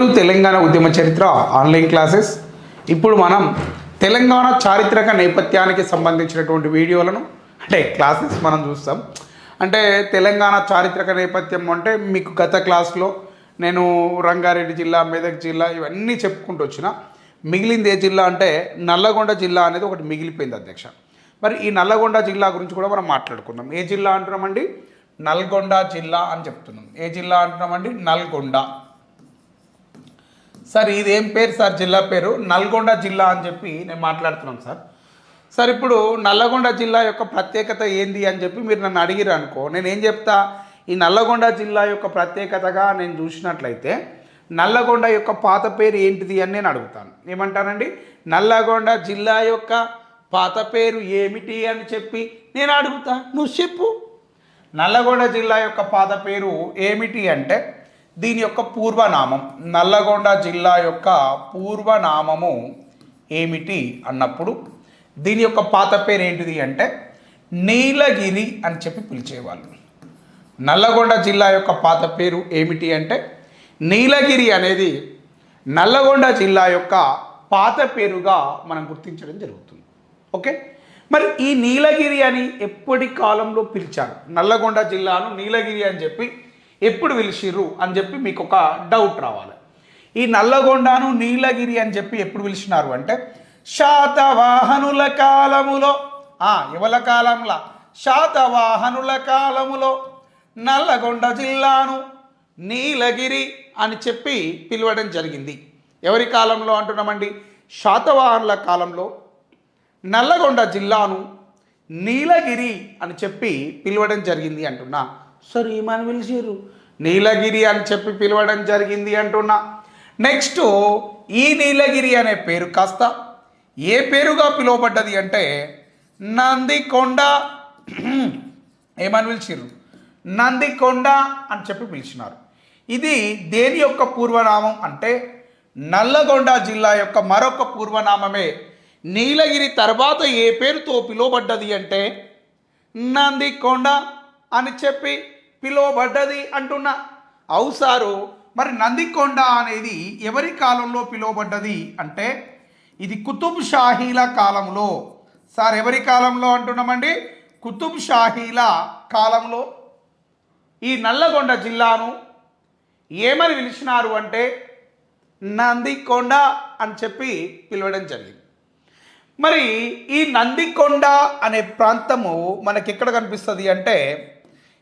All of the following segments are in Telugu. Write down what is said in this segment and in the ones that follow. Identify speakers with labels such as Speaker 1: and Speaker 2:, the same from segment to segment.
Speaker 1: తెలంగాణ ఉద్యమ చరిత్ర ఆన్లైన్ క్లాసెస్. ఇప్పుడు మనం తెలంగాణ చారిత్రక నేపథ్యానికి సంబంధించినటువంటి వీడియోలను అంటే క్లాసెస్ మనం చూస్తాం. అంటే తెలంగాణ చారిత్రక నేపథ్యం అంటే మీకు గత క్లాస్లో నేను రంగారెడ్డి జిల్లా మెదక్ జిల్లా ఇవన్నీ చెప్పుకుంటూ వచ్చిన. మిగిలింది ఏ జిల్లా అంటే నల్లగొండ జిల్లా అనేది ఒకటి మిగిలిపోయింది అధ్యక్ష. మరి ఈ నల్లగొండ జిల్లా గురించి కూడా మనం మాట్లాడుకుందాం. ఏ జిల్లా అంటున్నామండి? నల్గొండ జిల్లా అని చెప్తున్నాం. ఏ జిల్లా అంటున్నామండి? నల్గొండ. సార్ ఇది ఏం పేరు సార్? జిల్లా పేరు? నల్గొండ జిల్లా అని చెప్పి నేను మాట్లాడుతున్నాను సార్. సార్ ఇప్పుడు నల్లగొండ జిల్లా యొక్క ప్రత్యేకత ఏంది అని చెప్పి మీరు నన్ను అడిగిరు అనుకో నేను ఏం చెప్తా? ఈ నల్లగొండ జిల్లా యొక్క ప్రత్యేకతగా నేను చూసినట్లయితే నల్లగొండ యొక్క పాత పేరు ఏంటిది అని నేను అడుగుతాను. ఏమంటానండి నల్లగొండ జిల్లా యొక్క పాత పేరు ఏమిటి అని చెప్పి నేను అడుగుతా. నువ్వు చెప్పు. నల్లగొండ జిల్లా యొక్క పాత పేరు ఏమిటి అంటే దీని యొక్క పూర్వనామం నల్లగొండ జిల్లా యొక్క పూర్వనామము ఏమిటి అన్నప్పుడు దీని యొక్క పాత పేరు ఏంటిది అంటే నీలగిరి అని చెప్పి పిలిచేవాళ్ళు. నల్లగొండ జిల్లా యొక్క పాత పేరు ఏమిటి అంటే నీలగిరి అనేది నల్లగొండ జిల్లా యొక్క పాత పేరుగా మనం గుర్తించడం జరుగుతుంది. ఓకే? మరి ఈ నీలగిరి అని ఎప్పటి కాలంలో పిలిచారు? నల్లగొండ జిల్లాను నీలగిరి అని చెప్పి ఎప్పుడు పిలిచిర్రు అని చెప్పి మీకు ఒక డౌట్ రావాలి. ఈ నల్లగొండను నీలగిరి అని చెప్పి ఎప్పుడు పిలిచినారు అంటే శాతవాహనుల కాలములో ఆ, ఎవల కాలంలో శాతవాహనుల కాలములో నల్లగొండ జిల్లాను నీలగిరి అని చెప్పి పిలవడం జరిగింది. ఎవరి కాలంలో అంటున్నామండి? శాతవాహనుల కాలంలో నల్లగొండ జిల్లాను నీలగిరి అని చెప్పి పిలవడం జరిగింది అంటున్నా. సరే ఏమని పిలిచారు నీలగిరి అని చెప్పి పిలవడం జరిగింది అంటున్నా. నెక్స్ట్ ఈ నీలగిరి అనే పేరు కాస్త ఏ పేరుగా పిలువబడ్డది అంటే నందికొండ ఏమని పిలిచిర్రు? నందికొండ అని చెప్పి పిలిచినారు. ఇది దేని యొక్క పూర్వనామం అంటే నల్లగొండ జిల్లా యొక్క మరొక పూర్వనామమే. నీలగిరి తర్వాత ఏ పేరుతో పిలువబడ్డది అంటే నందికొండ. అని చెప్పి పిలువబడ్డది అంటున్నా. అవు సారు మరి నందికొండ అనేది ఎవరి కాలంలో పిలువబడ్డది? అంటే ఇది కుతుబ్ షాహీల కాలంలో. సార్ ఎవరి కాలంలో అంటున్నామండి? కుతుబ్ షాహీల కాలంలో. ఈ నల్లగొండ జిల్లాను ఏమని పిలిచినారు అంటే నందికొండ అని చెప్పి పిలవడం జరిగింది. మరి ఈ నందికొండ అనే ప్రాంతము మనకి ఎక్కడ కనిపిస్తుంది అంటే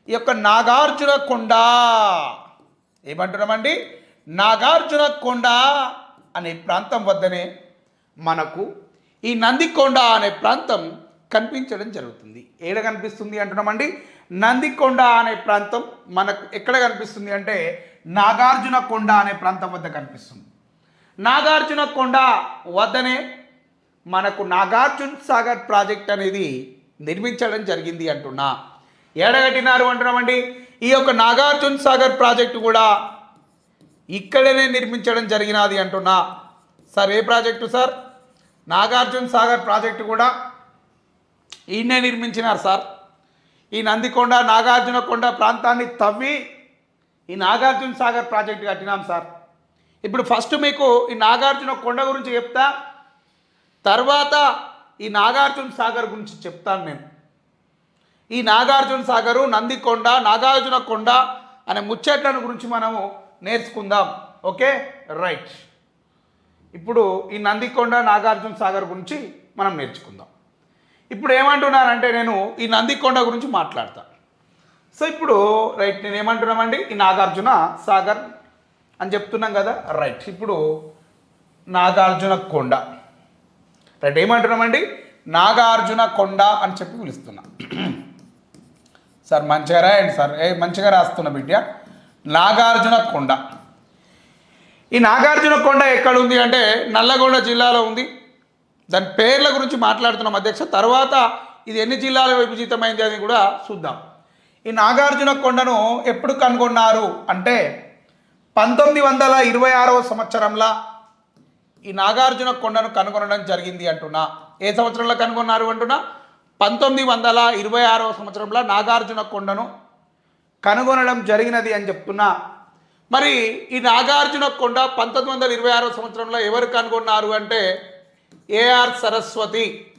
Speaker 1: ఈ యొక్క నాగార్జున కొండ. ఏమంటున్నామండి? నాగార్జున కొండ అనే ప్రాంతం వద్దనే మనకు ఈ నందికొండ అనే ప్రాంతం కనిపించడం జరుగుతుంది. ఏడ కనిపిస్తుంది అంటున్నామండి? నందికొండ అనే ప్రాంతం మనకు ఎక్కడ కనిపిస్తుంది అంటే నాగార్జున కొండ అనే ప్రాంతం వద్ద కనిపిస్తుంది. నాగార్జున కొండ వద్దనే మనకు నాగార్జున సాగర్ ప్రాజెక్ట్ అనేది నిర్మించడం జరిగింది అంటున్నా. ఏడగట్టినారు అంటున్నామండి. ఈ యొక్క నాగార్జున సాగర్ ప్రాజెక్టు కూడా ఇక్కడనే నిర్మించడం జరిగినది అంటున్నా. సార్ ఏ project sir? Nagarjuna Sagar project కూడా ఈయనే నిర్మించినారు సార్. ఈ నందికొండ నాగార్జున కొండ ప్రాంతాన్ని తవ్వి ఈ నాగార్జున సాగర్ ప్రాజెక్టు కట్టినాం సార్. ఇప్పుడు ఫస్ట్ మీకు ఈ నాగార్జున కొండ గురించి చెప్తా. తర్వాత ఈ నాగార్జున సాగర్ గురించి చెప్తాను నేను. ఈ నాగార్జున సాగరు నందికొండ నాగార్జున కొండ అనే ముచ్చట్లను గురించి మనము నేర్చుకుందాం. ఓకే? రైట్. ఇప్పుడు ఈ నందికొండ నాగార్జున సాగర్ గురించి మనం నేర్చుకుందాం. ఇప్పుడు ఏమంటున్నానంటే నేను ఈ నందికొండ గురించి మాట్లాడతాను సో ఇప్పుడు రైట్ నేను ఏమంటున్నామండి? ఈ నాగార్జున సాగర్ అని చెప్తున్నాం కదా? రైట్. ఇప్పుడు నాగార్జున కొండ. రైట్ ఏమంటున్నామండి? నాగార్జున కొండ అని చెప్పి పిలుస్తున్నా. సార్ మంచిగా రాయండి సార్. ఏ మంచిగా రాస్తున్న బిడ్డ. నాగార్జున కొండ. ఈ నాగార్జున కొండ ఎక్కడ ఉంది అంటే నల్లగొండ జిల్లాలో ఉంది. దాని పేర్ల గురించి మాట్లాడుతున్నాం అధ్యక్ష. తర్వాత ఇది ఎన్ని జిల్లాల విభజితమైంది అని కూడా చూద్దాం. ఈ నాగార్జున కొండను ఎప్పుడు కనుగొన్నారు అంటే పంతొమ్మిది వందల ఇరవై ఆరవ సంవత్సరంలో ఈ నాగార్జున కొండను కనుగొనడం జరిగింది అంటున్నా. ఏ సంవత్సరంలో కనుగొన్నారు అంటున్నా? పంతొమ్మిది వందల ఇరవై ఆరవ సంవత్సరంలో నాగార్జున కొండను కనుగొనడం జరిగినది అని చెప్తున్నా. మరి ఈ నాగార్జున కొండ పంతొమ్మిది వందల ఇరవై ఆరో సంవత్సరంలో ఎవరు కనుగొన్నారు అంటే ఏఆర్ సరస్వతి.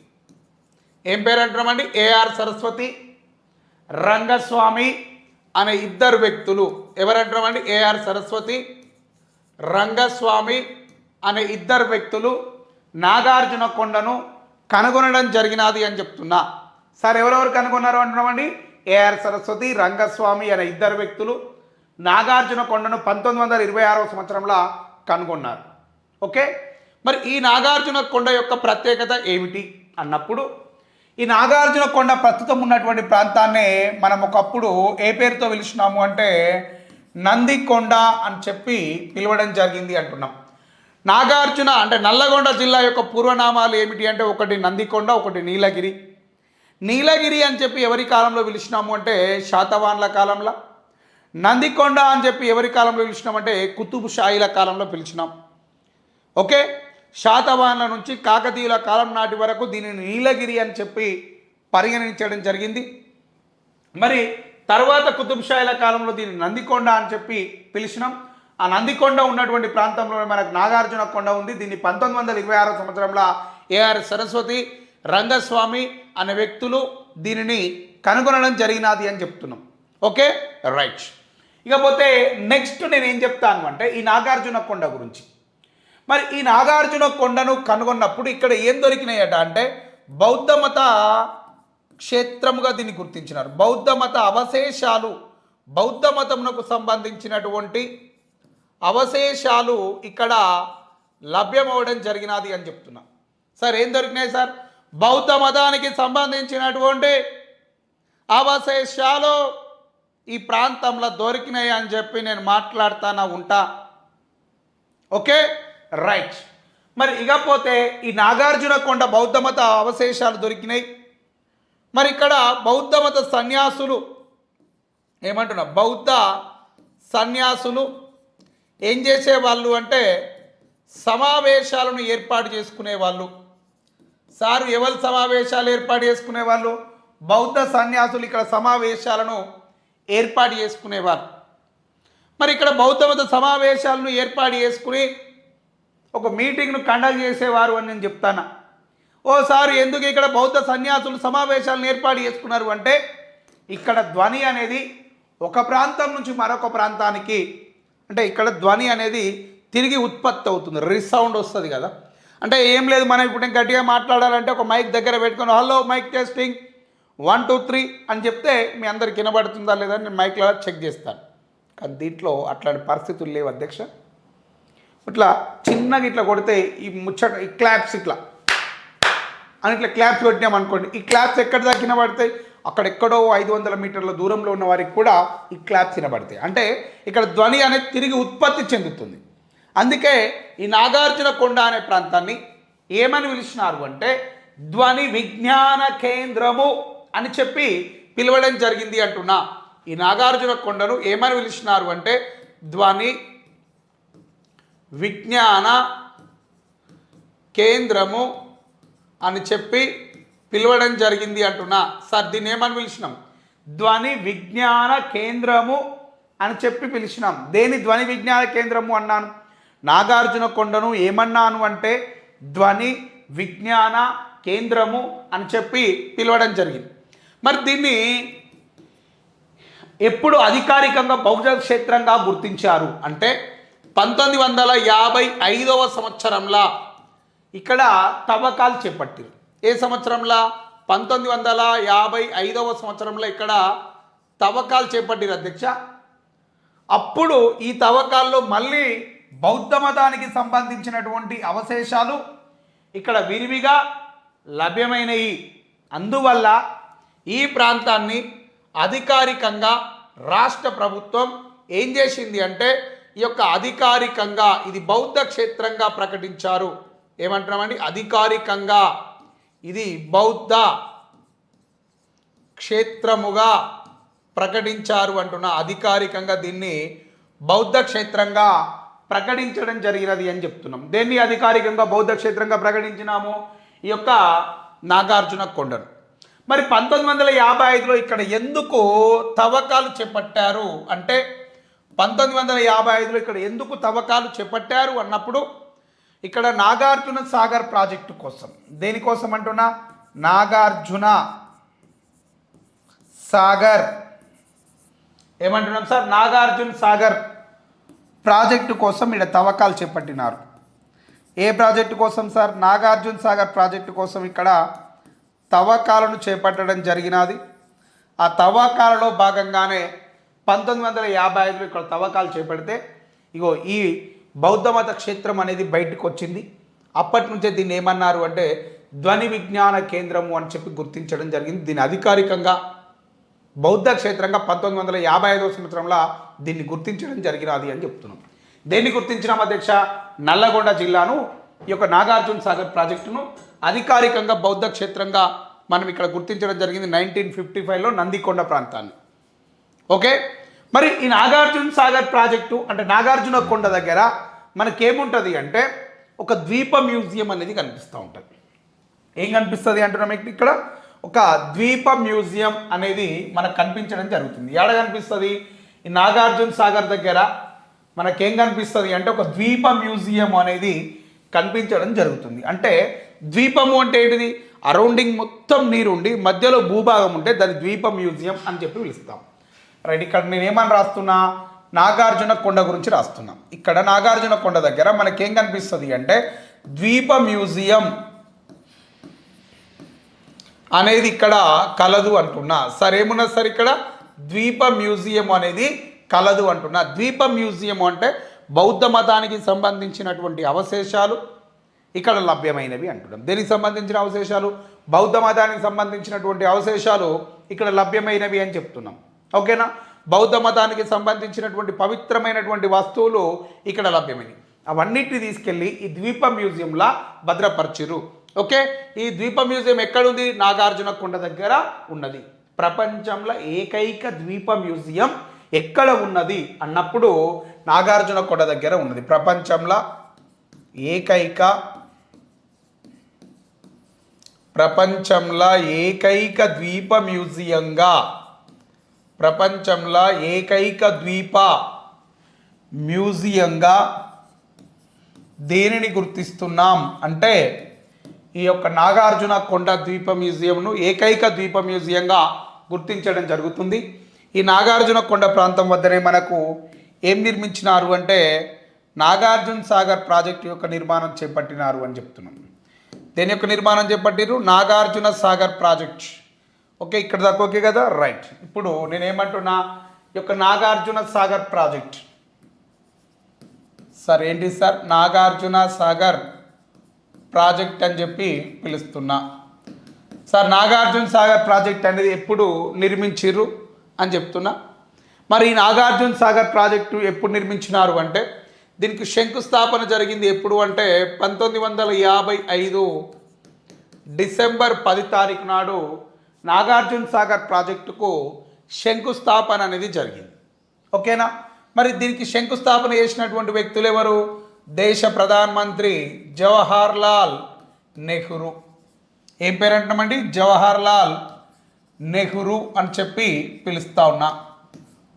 Speaker 1: ఏం పేరు అంటున్నామండి ఏఆర్ సరస్వతి రంగస్వామి అనే ఇద్దరు వ్యక్తులు. ఎవరంటున్నామండి ఏఆర్ సరస్వతి రంగస్వామి అనే ఇద్దరు వ్యక్తులు నాగార్జున కొండను కనుగొనడం జరిగినది అని చెప్తున్నా. సార్ ఎవరెవరు కనుగొన్నారు అంటున్నామండి ఏఆర్ సరస్వతి రంగస్వామి అనే ఇద్దరు వ్యక్తులు నాగార్జున కొండను పంతొమ్మిది వందల ఇరవై ఆరవ సంవత్సరంలో కనుగొన్నారు. ఓకే? మరి ఈ నాగార్జున కొండ యొక్క ప్రత్యేకత ఏమిటి అన్నప్పుడు ఈ నాగార్జున కొండ ప్రస్తుతం ఉన్నటువంటి ప్రాంతాన్నే మనం ఒకప్పుడు ఏ పేరుతో పిలిచినాము అంటే నందికొండ అని చెప్పి పిలవడం జరిగింది అంటున్నాం. నాగార్జున అంటే నల్లగొండ జిల్లా యొక్క పూర్వనామాలు ఏమిటి అంటే ఒకటి నందికొండ ఒకటి నీలగిరి. నీలగిరి అని చెప్పి ఎవరి కాలంలో పిలిచినాము అంటే శాతవాన్ల కాలంలో? నందికొండ అని చెప్పి ఎవరి కాలంలో పిలిచినామంటే కుతుబ్ షాయిల కాలంలో పిలిచినాం. ఓకే? శాతవాన్ల నుంచి కాకతీయుల కాలం నాటి వరకు దీనిని నీలగిరి అని చెప్పి పరిగణించడం జరిగింది. మరి తర్వాత కుతుబ్ షాయిల కాలంలో దీన్ని నందికొండ అని చెప్పి పిలిచినాం. ఆ నందికొండ ఉన్నటువంటి ప్రాంతంలో మనకు నాగార్జున కొండ ఉంది. దీన్ని పంతొమ్మిది వందల ఇరవై ఆరో సంవత్సరంలో ఏఆర్ సరస్వతి రంగస్వామి అనే వ్యక్తులు దీనిని కనుగొనడం జరిగినది అని చెప్తున్నాం. ఓకే? రైట్. ఇకపోతే నెక్స్ట్ నేను ఏం చెప్తాను అంటే ఈ నాగార్జున కొండ గురించి. మరి ఈ నాగార్జున కొండను కనుగొన్నప్పుడు ఇక్కడ ఏం దొరికినాయట అంటే బౌద్ధ మత క్షేత్రముగా దీన్ని గుర్తించినారు. బౌద్ధ మత అవశేషాలు బౌద్ధ మతమునకు సంబంధించినటువంటి అవశేషాలు ఇక్కడ లభ్యమవడం జరిగినది అని చెప్తున్నా. సార్ ఏం దొరికినాయి సార్? బౌద్ధ మతానికి సంబంధించినటువంటి అవశేషాలు ఈ ప్రాంతంలో దొరికినాయి అని చెప్పి నేను మాట్లాడుతానా ఉంటా? ఓకే? రైట్. మరి ఇకపోతే ఈ నాగార్జున కొండ బౌద్ధ మత అవశేషాలు దొరికినాయి. మరి ఇక్కడ బౌద్ధ మత సన్యాసులు ఏమంటున్నా? బౌద్ధ సన్యాసులు ఏం చేసేవాళ్ళు అంటే సమావేశాలను ఏర్పాటు చేసుకునేవాళ్ళు. సారు ఎవరు సమావేశాలు ఏర్పాటు చేసుకునేవాళ్ళు? బౌద్ధ సన్యాసులు ఇక్కడ సమావేశాలను ఏర్పాటు చేసుకునేవారు. మరి ఇక్కడ బౌద్ధ మత సమావేశాలను ఏర్పాటు చేసుకుని ఒక మీటింగ్ను కండక్ట్ చేసేవారు అని నేను చెప్తాను? ఓసారి ఎందుకు ఇక్కడ బౌద్ధ సన్యాసులు సమావేశాలను ఏర్పాటు చేసుకున్నారు అంటే ఇక్కడ ధ్వని అనేది ఒక ప్రాంతం నుంచి మరొక ప్రాంతానికి అంటే ఇక్కడ ధ్వని అనేది తిరిగి ఉత్పత్తి అవుతుంది రిసౌండ్ వస్తుంది కదా. అంటే ఏం లేదు మనం ఇప్పుడు గట్టిగా మాట్లాడాలంటే ఒక మైక్ దగ్గర పెట్టుకొని hello mic testing one two three అని చెప్తే మీ అందరికి వినబడుతుందా లేదా అని నేను మైక్లో చెక్ చేస్తాను. కానీ దీంట్లో అట్లాంటి పరిస్థితులు లేవు అధ్యక్ష. ఇట్లా చిన్నగా ఇట్లా కొడితే ఈ ముచ్చట ఈ క్లాప్స్ ఇట్లా. అని ఇట్లా క్లాప్స్ కొట్టినాం అనుకోండి ఈ క్లాప్స్ ఎక్కడ దాకా వినబడతాయి? అక్కడెక్కడో ఐదు వందల మీటర్ల దూరంలో ఉన్న వారికి కూడా ఈ క్లాప్స్ వినబడతాయి అంటే ఇక్కడ ధ్వని అనేది తిరిగి ఉత్పత్తి చెందుతుంది. అందుకే ఈ నాగార్జున కొండ అనే ప్రాంతాన్ని ఏమని పిలిచినారు అంటే ధ్వని విజ్ఞాన కేంద్రము అని చెప్పి పిలవడం జరిగింది అంటున్నా. ఈ నాగార్జున కొండను ఏమని పిలిచినారు అంటే ధ్వని విజ్ఞాన కేంద్రము అని చెప్పి పిలవడం జరిగింది అంటున్నా. సార్ దీన్ని ఏమని పిలిచినాం? ధ్వని విజ్ఞాన కేంద్రము అని చెప్పి పిలిచినాం. దేని ధ్వని విజ్ఞాన కేంద్రము అన్నాను? నాగార్జున కొండను ఏమన్నాను అంటే ధ్వని విజ్ఞాన కేంద్రము అని చెప్పి పిలవడం జరిగింది. మరి దీన్ని ఎప్పుడు అధికారికంగా బహుజన క్షేత్రంగా గుర్తించారు అంటే పంతొమ్మిది వందల యాభై ఐదవ సంవత్సరంలో ఇక్కడ తవ్వకాలు చేపట్టారు. ఏ సంవత్సరంలో? పంతొమ్మిది వందల యాభై ఐదవ సంవత్సరంలో ఇక్కడ తవ్వకాలు చేపట్టారు అధ్యక్ష. అప్పుడు ఈ తవ్వకాల్లో మళ్ళీ బౌద్ధ మతానికి సంబంధించినటువంటి అవశేషాలు ఇక్కడ విరివిగా లభ్యమైనవి అందువల్ల ఈ ప్రాంతాన్ని అధికారికంగా రాష్ట్ర ప్రభుత్వం ఏం చేసింది అంటే ఈ యొక్క అధికారికంగా ఇది బౌద్ధ క్షేత్రంగా ప్రకటించారు. ఏమంటున్నామండి? అధికారికంగా. ఇది బౌద్ధ క్షేత్రముగా ప్రకటించారు అంటున్న అధికారికంగా దీన్ని బౌద్ధ క్షేత్రంగా ప్రకటించడం జరిగినది అని చెప్తున్నాం. దేన్ని అధికారికంగా బౌద్ధ క్షేత్రంగా ప్రకటించినాము? ఈ యొక్క నాగార్జున కొండను. మరి పంతొమ్మిది వందల యాభై ఐదులో ఇక్కడ ఎందుకు తవ్వకాలు చేపట్టారు? అంటే పంతొమ్మిది వందల యాభై ఐదులో ఇక్కడ ఎందుకు తవ్వకాలు చేపట్టారు? అన్నప్పుడు ఇక్కడ నాగార్జున సాగర్ ప్రాజెక్టు కోసం. దేనికోసం అంటున్నా? నాగార్జున సాగర్. ఏమంటున్నాం సార్? నాగార్జున సాగర్ ప్రాజెక్టు కోసం ఇక్కడ తవ్వకాలు చేపట్టినారు. ఏ ప్రాజెక్టు కోసం సార్? నాగార్జున సాగర్ ప్రాజెక్టు కోసం ఇక్కడ తవ్వకాలను చేపట్టడం జరిగినది. ఆ తవ్వకాలలో భాగంగానే పంతొమ్మిది వందల యాభై ఐదులో ఇక్కడ తవ్వకాలు చేపడితే ఇగో ఈ బౌద్ధమత క్షేత్రం అనేది బయటకు వచ్చింది. అప్పటి నుంచే దీన్ని ఏమన్నారు అంటే ధ్వని విజ్ఞాన కేంద్రము అని చెప్పి గుర్తించడం జరిగింది. దీని అధికారికంగా బౌద్ధ క్షేత్రంగా పంతొమ్మిది వందల యాభై ఐదవ సంవత్సరంలో దీన్ని గుర్తించడం జరిగినది అని చెప్తున్నాం. దేన్ని గుర్తించినాం అధ్యక్ష? నల్లగొండ జిల్లాను ఈ యొక్క నాగార్జున సాగర్ ప్రాజెక్టును. అధికారికంగా బౌద్ధ క్షేత్రంగా మనం ఇక్కడ గుర్తించడం జరిగింది నైన్టీన్ ఫిఫ్టీ ఫైవ్లో నందికొండ ప్రాంతాన్ని. ఓకే? మరి ఈ నాగార్జున సాగర్ ప్రాజెక్టు అంటే నాగార్జున కొండ దగ్గర మనకేముంటుంది అంటే ఒక ద్వీప మ్యూజియం అనేది కనిపిస్తూ ఉంటుంది. ఏం కనిపిస్తుంది అంటున్నాం మీకు ఇక్కడ? ఒక ద్వీప మ్యూజియం అనేది మనకు కనిపించడం జరుగుతుంది. ఎక్కడ కనిపిస్తుంది? ఈ నాగార్జున సాగర్ దగ్గర మనకేం కనిపిస్తుంది అంటే ఒక ద్వీప మ్యూజియం అనేది కనిపించడం జరుగుతుంది. అంటే ద్వీపము అంటే ఏంటిది? అరౌండింగ్ మొత్తం నీరుండి మధ్యలో భూభాగం ఉంటే దాన్ని ద్వీప మ్యూజియం అని చెప్పి పిలుస్తాం. రైట్ ఇక్కడ నేను రాస్తున్నా? నాగార్జున కొండ గురించి రాస్తున్నాం. ఇక్కడ నాగార్జున కొండ దగ్గర మనకేం కనిపిస్తుంది అంటే ద్వీప మ్యూజియం అనేది ఇక్కడ కలదు అంటున్నా. సరేమున్నా సార్ ఇక్కడ? ద్వీప మ్యూజియం అనేది కలదు అంటున్నా. ద్వీప మ్యూజియం అంటే బౌద్ధ మతానికి సంబంధించినటువంటి అవశేషాలు ఇక్కడ లభ్యమైనవి అంటున్నాం. దేనికి సంబంధించిన అవశేషాలు? బౌద్ధ మతానికి సంబంధించినటువంటి అవశేషాలు ఇక్కడ లభ్యమైనవి అని చెప్తున్నాం. ఓకేనా? బౌద్ధ మతానికి సంబంధించినటువంటి పవిత్రమైనటువంటి వస్తువులు ఇక్కడ లభ్యమైనవి. అవన్నిటిని తీసుకెళ్ళి ఈ ద్వీప మ్యూజియంలా భద్రపరిచిరు ఓకే? ఈ ద్వీప మ్యూజియం ఎక్కడుంది? నాగార్జున కొండ దగ్గర ఉన్నది. ప్రపంచంలో ఏకైక ద్వీప మ్యూజియం ఎక్కడ ఉన్నది అన్నప్పుడు నాగార్జున కొండ దగ్గర ఉన్నది. ప్రపంచంలో ఏకైక ప్రపంచంలో ఏకైక ద్వీప మ్యూజియంగా ప్రపంచంలో ఏకైక ద్వీప మ్యూజియంగా దేనిని గుర్తిస్తున్నాం? అంటే ఈ యొక్క నాగార్జున కొండ ద్వీప మ్యూజియంను ఏకైక ద్వీప మ్యూజియంగా గుర్తించడం జరుగుతుంది. ఈ నాగార్జున కొండ ప్రాంతం వద్దనే మనకు ఏం నిర్మించినారు అంటే నాగార్జున సాగర్ ప్రాజెక్టు యొక్క నిర్మాణం చేపట్టినారు అని చెప్తున్నాం. దేని యొక్క నిర్మాణం చేపట్టిరు నాగార్జున సాగర్ ప్రాజెక్ట్. ఓకే ఇక్కడ దాకా ఓకే కదా? రైట్ ఇప్పుడు నేనేమంటున్నా ఈ యొక్క నాగార్జున సాగర్ ప్రాజెక్ట్. సార్ ఏంటి సార్? నాగార్జున సాగర్ ప్రాజెక్ట్ అని చెప్పి పిలుస్తున్నా. సార్ నాగార్జున సాగర్ ప్రాజెక్ట్ అనేది ఎప్పుడు నిర్మించిర్రు అని చెప్తున్నా. మరి ఈ నాగార్జున సాగర్ ప్రాజెక్టు ఎప్పుడు నిర్మించినారు అంటే దీనికి శంకుస్థాపన జరిగింది ఎప్పుడు అంటే పంతొమ్మిది వందల యాభై ఐదు డిసెంబర్ పది తారీఖు నాడు నాగార్జున సాగర్ ప్రాజెక్టుకు శంకుస్థాపన అనేది జరిగింది. ఓకేనా? మరి దీనికి శంకుస్థాపన చేసినటువంటి వ్యక్తులు ఎవరు? దేశ ప్రధానమంత్రి జవహర్ లాల్ నెహ్రూ. ఏం పేరు అంటున్నామండి జవహర్ లాల్ నెహ్రూ అని చెప్పి పిలుస్తా ఉన్నా.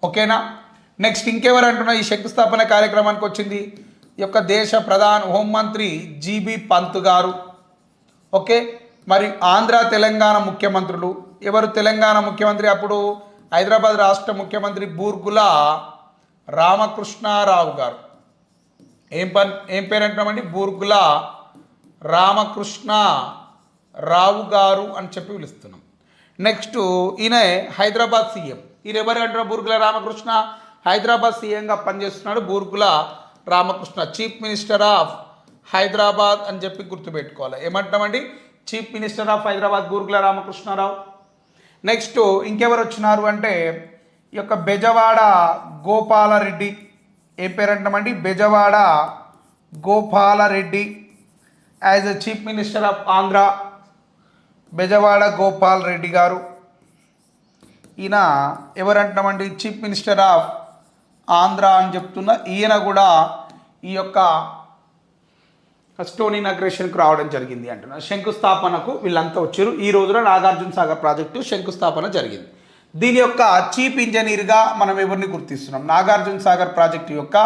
Speaker 1: ఓకేనా? నెక్స్ట్ ఇంకెవరు అంటున్నా ఈ శంకుస్థాపన కార్యక్రమానికి వచ్చింది? ఈ యొక్క దేశ ప్రధాన హోంమంత్రి జీబీ పంత్ గారు. ఓకే? మరి ఆంధ్ర తెలంగాణ ముఖ్యమంత్రులు. ఎవరు తెలంగాణ ముఖ్యమంత్రి? అప్పుడు హైదరాబాద్ రాష్ట్ర ముఖ్యమంత్రి బూర్గుల రామకృష్ణారావు గారు. ఏం పని ఏం పేరు అంటున్నామండి బూర్గుల రామకృష్ణ రావు గారు అని చెప్పి పిలుస్తున్నాం. నెక్స్ట్ ఈయన హైదరాబాద్ సీఎం. ఈయన ఎవరు అంటున్నారు? బూర్గుల రామకృష్ణ. హైదరాబాద్ సీఎంగా పనిచేస్తున్నాడు Burgula Ramakrishna. Chief minister of Hyderabad అని చెప్పి గుర్తుపెట్టుకోవాలి. ఏమంటున్నామండి? Chief minister of Hyderabad Burgula Ramakrishna Rao next ఇంకెవరు వచ్చినారు అంటే ఈ యొక్క బెజవాడ గోపాలరెడ్డి. ఏ పేరు అంటామండి Bezawada Gopal Reddy. As a chief minister of Andhra Bezawada Gopal Reddy garu. ఈయన ఎవరంటామండి? చీఫ్ మినిస్టర్ ఆఫ్ ఆంధ్ర అని చెప్తున్న ఈయన కూడా ఈ యొక్క స్టోన్ ఇనాగ్రేషన్కి రావడం జరిగింది అంటున్నారు శంకుస్థాపనకు వీళ్ళంతా వచ్చారు. ఈ రోజున నాగార్జున సాగర్ ప్రాజెక్టు శంకుస్థాపన జరిగింది. దీని యొక్క చీఫ్ ఇంజనీర్గా మనం ఎవరిని గుర్తిస్తున్నాం? నాగార్జున సాగర్ ప్రాజెక్టు యొక్క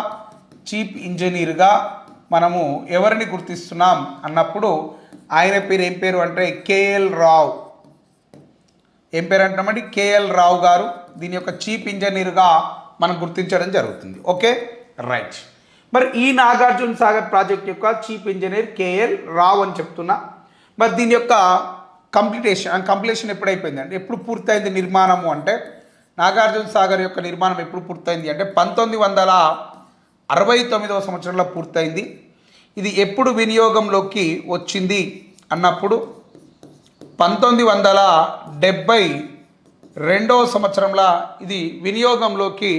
Speaker 1: చీఫ్ ఇంజనీర్గా మనము ఎవరిని గుర్తిస్తున్నాం అన్నప్పుడు ఆయన పేరు ఏం పేరు అంటే కేఎల్ రావు. ఏం పేరు అంటామండి? కేఎల్ రావు గారు దీని యొక్క చీఫ్ ఇంజనీర్గా మనం గుర్తించడం జరుగుతుంది. ఓకే? రైట్. మరి ఈ నాగార్జున సాగర్ ప్రాజెక్ట్ యొక్క చీఫ్ ఇంజనీర్ కేఎల్ రావు అని చెప్తున్నా. మరి దీని యొక్క కంప్లీటేషన్ కంప్లీషన్ ఎప్పుడైపోయింది అంటే ఎప్పుడు పూర్తయింది నిర్మాణము అంటే నాగార్జున సాగర్ యొక్క నిర్మాణం ఎప్పుడు పూర్తయింది అంటే పంతొమ్మిది వందల అరవై తొమ్మిదవ సంవత్సరంలో పూర్తయింది. ఇది ఎప్పుడు వినియోగంలోకి వచ్చింది అన్నప్పుడు పంతొమ్మిది వందల డెబ్భై రెండవ సంవత్సరంలో ఇది వినియోగంలోకి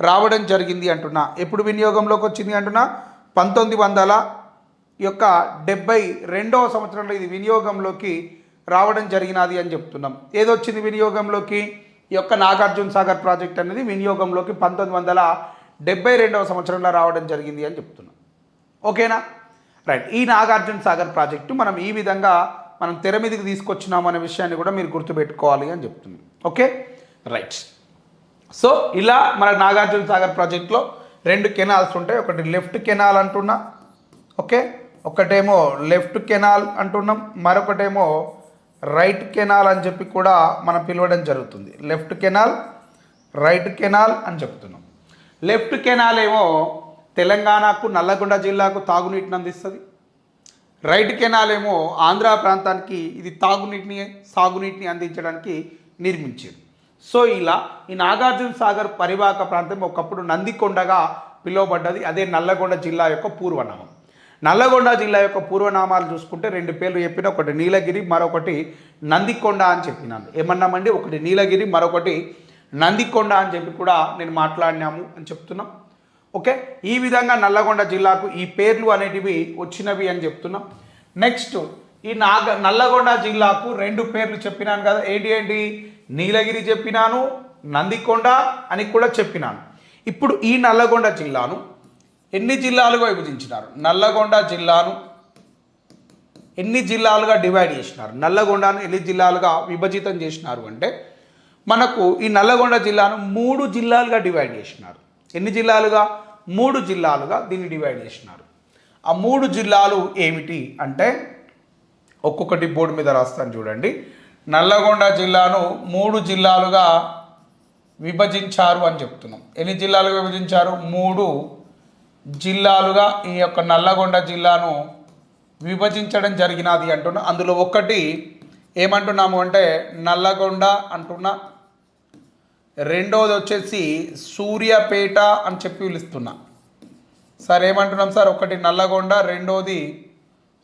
Speaker 1: రావడం జరిగింది అంటున్నా. ఎప్పుడు వినియోగంలోకి వచ్చింది అంటున్నా? పంతొమ్మిది వందల యొక్క డెబ్బై రెండవ సంవత్సరంలో ఇది వినియోగంలోకి రావడం జరిగినది అని చెప్తున్నాం. ఏదొచ్చింది వినియోగంలోకి? ఈ యొక్క నాగార్జున సాగర్ ప్రాజెక్ట్ అనేది వినియోగంలోకి పంతొమ్మిది వందల డెబ్బై రెండవ సంవత్సరంలో రావడం జరిగింది అని చెప్తున్నాం. ఓకేనా? రైట్. ఈ నాగార్జున సాగర్ ప్రాజెక్టు మనం ఈ విధంగా మనం తెర మీదకి తీసుకొచ్చినాం అనే విషయాన్ని కూడా మీరు గుర్తుపెట్టుకోవాలి అని చెప్తున్నాం. ఓకే? రైట్. సో ఇలా మన నాగార్జున సాగర్ ప్రాజెక్ట్లో రెండు కెనాల్స్ ఉంటాయి. ఒకటి లెఫ్ట్ కెనాల్ అంటున్నా ఓకే? ఒకటేమో లెఫ్ట్ కెనాల్ అంటున్నాం. మరొకటేమో రైట్ కెనాల్ అని చెప్పి కూడా మనం పిలవడం జరుగుతుంది. లెఫ్ట్ కెనాల్ రైట్ కెనాల్ అని చెప్తున్నాం. లెఫ్ట్ కెనాల్ ఏమో తెలంగాణకు నల్లగొండ జిల్లాకు తాగునీటిని అందిస్తుంది. రైట్ కెనాల్ ఏమో ఆంధ్ర ప్రాంతానికి ఇది తాగునీటిని సాగునీటిని అందించడానికి నిర్మించారు సో ఇలా ఈ నాగార్జున సాగర్ పరివాహక ప్రాంతం ఒకప్పుడు నందికొండగా పిలువబడ్డది. అదే నల్లగొండ జిల్లా యొక్క పూర్వనామం. నల్లగొండ జిల్లా యొక్క పూర్వనామాలు చూసుకుంటే రెండు పేర్లు చెప్పిన ఒకటి నీలగిరి మరొకటి నందికొండ అని చెప్పినాను. ఏమన్నామండి? ఒకటి నీలగిరి మరొకటి నందికొండ అని చెప్పి కూడా నేను మాట్లాడినాము అని చెప్తున్నాం. ఓకే? ఈ విధంగా నల్లగొండ జిల్లాకు ఈ పేర్లు అనేటివి వచ్చినవి అని చెప్తున్నాం. నెక్స్ట్ ఈ నాగ నల్లగొండ జిల్లాకు రెండు పేర్లు చెప్పినాను కదా. ఏంటి ఏంటి? నీలగిరి చెప్పినాను నందికొండ అని కూడా చెప్పినాను. ఇప్పుడు ఈ నల్లగొండ జిల్లాను ఎన్ని జిల్లాలుగా విభజించినారు? నల్లగొండ జిల్లాను ఎన్ని జిల్లాలుగా డివైడ్ చేసినారు? నల్లగొండను ఎన్ని జిల్లాలుగా విభజితం చేసినారు అంటే మనకు ఈ నల్లగొండ జిల్లాను మూడు జిల్లాలుగా డివైడ్ చేసినారు. ఎన్ని జిల్లాలుగా? మూడు జిల్లాలుగా దీన్ని డివైడ్ చేసినారు. ఆ మూడు జిల్లాలు ఏమిటి అంటే ఒక్కొక్కటి బోర్డు మీద రాస్తాను చూడండి. నల్లగొండ జిల్లాను మూడు జిల్లాలుగా విభజించారు అని చెప్తున్నాం. ఎన్ని జిల్లాలుగా విభజించారు? మూడు జిల్లాలుగా ఈ యొక్క నల్లగొండ జిల్లాను విభజించడం జరిగినది అంటున్నా. అందులో ఒకటి ఏమంటున్నాము అంటే నల్లగొండ అంటున్నా. రెండోది వచ్చేసి సూర్యాపేట అని చెప్పి పిలుస్తున్నా. సార్ ఏమంటున్నాం సార్? ఒకటి నల్లగొండ రెండోది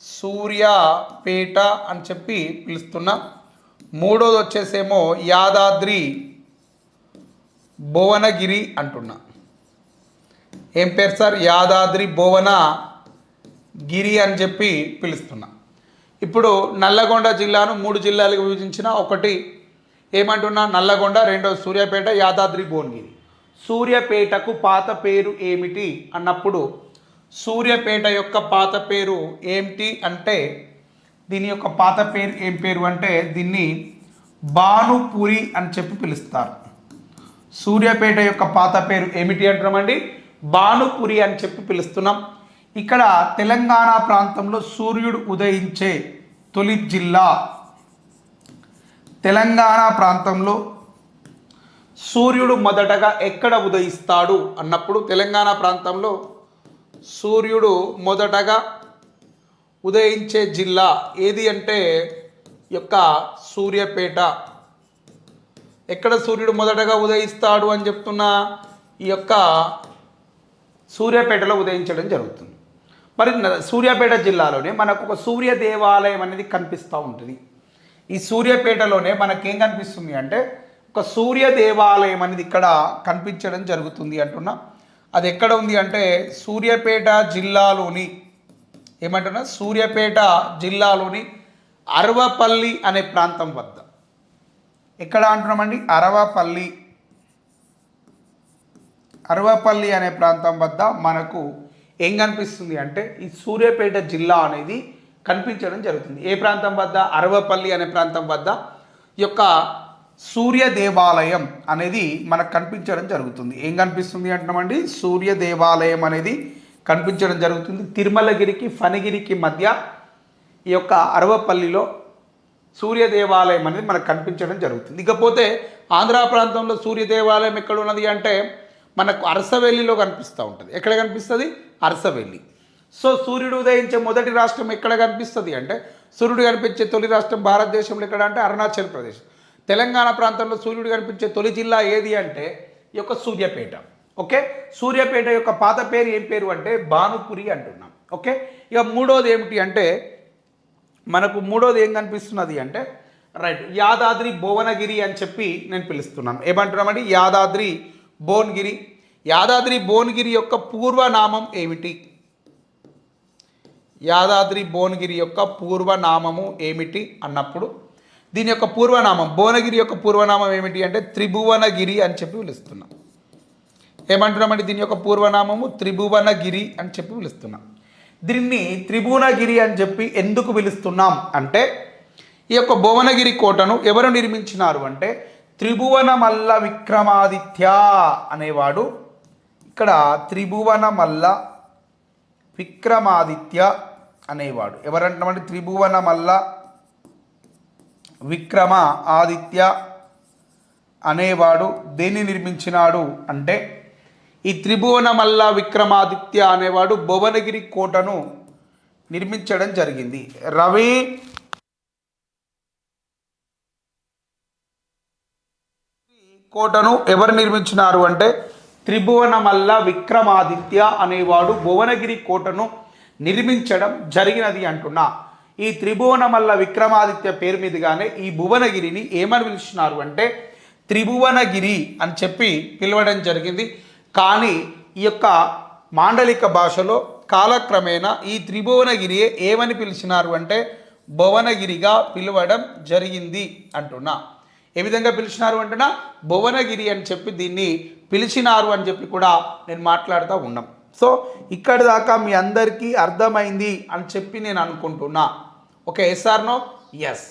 Speaker 1: సూర్యాపేట అని చెప్పి పిలుస్తున్నా. మూడోది వచ్చేసేమో యాదాద్రి భువనగిరి అంటున్నా. ఏం పేరు సార్? యాదాద్రి భువన గిరి అని చెప్పి పిలుస్తున్నా. ఇప్పుడు నల్లగొండ జిల్లాను మూడు జిల్లాలకు విభజించిన ఒకటి ఏమంటున్నా? నల్లగొండ రెండవ సూర్యాపేట యాదాద్రి భువనగిరి. సూర్యాపేటకు పాత పేరు ఏమిటి? అన్నప్పుడు సూర్యాపేట యొక్క పాత పేరు ఏమిటి అంటే దీని యొక్క పాత పేరు ఏం పేరు అంటే దీన్ని భానుపురి అని చెప్పి పిలుస్తారు. సూర్యాపేట యొక్క పాత పేరు ఏమిటి అంటున్నామండి? భానుపురి అని చెప్పి పిలుస్తున్నాం. ఇక్కడ తెలంగాణ ప్రాంతంలో సూర్యుడు ఉదయించే తొలి జిల్లా తెలంగాణ ప్రాంతంలో సూర్యుడు మొదటగా ఎక్కడ ఉదయిస్తాడు అన్నప్పుడు తెలంగాణ ప్రాంతంలో సూర్యుడు మొదటగా ఉదయించే జిల్లా ఏది అంటే యొక్క సూర్యపేట. ఎక్కడ సూర్యుడు మొదటగా ఉదయిస్తాడు అని చెప్తున్నా? ఈ యొక్క సూర్యాపేటలో ఉదయించడం జరుగుతుంది. మరి సూర్యాపేట జిల్లాలోనే మనకు ఒక సూర్య దేవాలయం అనేది కనిపిస్తూ ఉంటుంది. ఈ సూర్యాపేటలోనే మనకేం కనిపిస్తుంది అంటే ఒక సూర్య దేవాలయం అనేది ఇక్కడ కనిపించడం జరుగుతుంది అంటున్నా. అది ఎక్కడ ఉంది అంటే సూర్యాపేట జిల్లాలోని ఏమంటున్నా? సూర్యాపేట జిల్లాలోని అరవపల్లి అనే ప్రాంతం వద్ద. ఎక్కడ అంటున్నామండి? అరవపల్లి. అరవపల్లి అనే ప్రాంతం వద్ద మనకు ఏం కనిపిస్తుంది అంటే ఈ సూర్యాపేట జిల్లా అనేది కనిపించడం జరుగుతుంది. ఏ ప్రాంతం వద్ద? అరవపల్లి అనే ప్రాంతం వద్ద ఈ యొక్క సూర్య దేవాలయం అనేది మనకు కనిపించడం జరుగుతుంది. ఏం కనిపిస్తుంది అంటున్నామండి? సూర్య దేవాలయం అనేది కనిపించడం జరుగుతుంది. తిరుమలగిరికి ఫణిగిరికి మధ్య ఈ యొక్క అరవపల్లిలో సూర్య దేవాలయం అనేది మనకు కనిపించడం జరుగుతుంది. ఇకపోతే ఆంధ్ర ప్రాంతంలో సూర్య దేవాలయం ఎక్కడ ఉన్నది అంటే మనకు అరసవెల్లిలో కనిపిస్తూ ఉంటుంది. ఎక్కడ కనిపిస్తుంది? అరసవెల్లి. సో సూర్యుడు ఉదయించే మొదటి రాష్ట్రం ఎక్కడ కనిపిస్తుంది అంటే సూర్యుడు కనిపించే తొలి రాష్ట్రం భారతదేశంలో ఎక్కడ అంటే అరుణాచల్ ప్రదేశ్. తెలంగాణ ప్రాంతంలో సూర్యుడు కనిపించే తొలి జిల్లా ఏది అంటే ఈ యొక్క సూర్యాపేట. ఓకే? సూర్యాపేట యొక్క పాత పేరు ఏం పేరు అంటే భానుపురి అంటున్నాం. ఓకే? ఇక మూడోది ఏమిటి అంటే మనకు మూడోది ఏం కనిపిస్తున్నది అంటే రైట్ యాదాద్రి భువనగిరి అని చెప్పి నేను పిలుస్తున్నాను ఏమంటున్నామండి యాదాద్రి భువనగిరి. యాదాద్రి భువనగిరి యొక్క పూర్వనామం ఏమిటి? యాదాద్రి భువనగిరి యొక్క పూర్వనామము ఏమిటి అన్నప్పుడు దీని యొక్క పూర్వనామం భువనగిరి యొక్క పూర్వనామం ఏమిటి అంటే త్రిభువనగిరి అని చెప్పి పిలుస్తున్నాం. ఏమంటున్నామండి దీని యొక్క పూర్వనామము త్రిభువనగిరి అని చెప్పి పిలుస్తున్నాం. దీన్ని త్రిభువనగిరి అని చెప్పి ఎందుకు పిలుస్తున్నాం అంటే ఈ యొక్క భువనగిరి కోటను ఎవరు నిర్మించినారు అంటే త్రిభువన మల్ల విక్రమాదిత్య అనేవాడు. ఇక్కడ త్రిభువన మల్ల విక్రమాదిత్య అనేవాడు. ఎవరంటామంటే త్రిభువన మల్ల విక్రమ ఆదిత్య అనేవాడు. దేన్ని నిర్మించినాడు అంటే ఈ త్రిభువన మల్ల విక్రమాదిత్య అనేవాడు భువనగిరి కోటను నిర్మించడం జరిగింది. రవి కోటను ఎవరు నిర్మించినారు అంటే త్రిభువనమల్ల విక్రమాదిత్య అనేవాడు భువనగిరి కోటను నిర్మించడం జరిగినది అంటున్నా. ఈ త్రిభువనమల్ల విక్రమాదిత్య పేరు మీదుగానే ఈ భువనగిరిని ఏమని పిలిచినారు అంటే త్రిభువనగిరి అని చెప్పి పిలవడం జరిగింది. కానీ ఈ యొక్క మాండలిక భాషలో కాలక్రమేణా ఈ త్రిభువనగిరియే ఏమని పిలిచినారు అంటే భువనగిరిగా పిలవడం జరిగింది అంటున్నా. ఏ విధంగా పిలిచినారు అంటున్నా? భువనగిరి అని చెప్పి దీన్ని పిలిచినారు అని చెప్పి కూడా నేను మాట్లాడుతూ ఉన్నాం. సో ఇక్కడి దాకా మీ అందరికీ అర్థమైంది అని చెప్పి నేను అనుకుంటున్నా. Okay ఎస్ఆర్నో yes.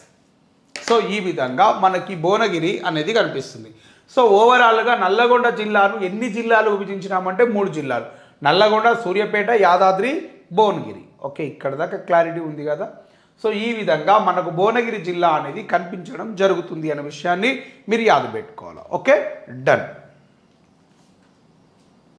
Speaker 1: సో ఈ విధంగా మనకి భువనగిరి అనేది కనిపిస్తుంది. సో ఓవరాల్గా నల్లగొండ జిల్లాను ఎన్ని జిల్లాలు విభజించినామంటే మూడు జిల్లాలు. నల్లగొండ సూర్యాపేట యాదాద్రి భువనగిరి. ఓకే ఇక్కడ దాకా క్లారిటీ ఉంది కదా? సో ఈ విధంగా మనకు భువనగిరి జిల్లా అనేది కనిపించడం జరుగుతుంది అనే విషయాన్ని మీరు యాద పెట్టుకోవాలి? Okay done.